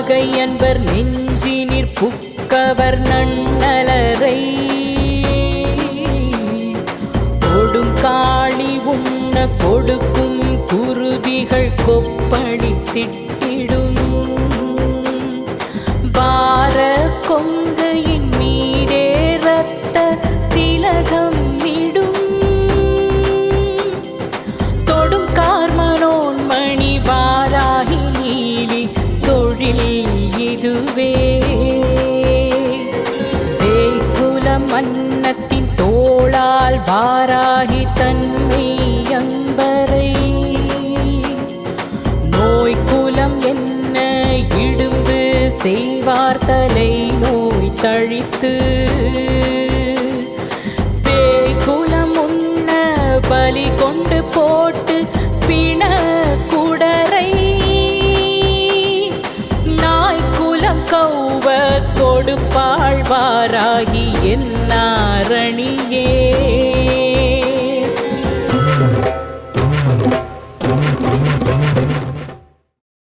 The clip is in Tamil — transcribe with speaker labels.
Speaker 1: நால்வகை அன்பர் நெஞ்சினிற் புக்கவர் நன்னலரை. கொடும் காளி உண்ண கொடுக்கும் குருவிகள் கொப்பளி திட்டிடும் இதுவே வேய்குல மன்னத்தின் தோளால் வாராகி தன்மையம்பரை நோய்குலம் என்ன இடும்பு செய்வார் தலை நோய் தழித்து பலி கொண்டு போட்டு கொடுப்பாழ்வாராகி என்னாரணியே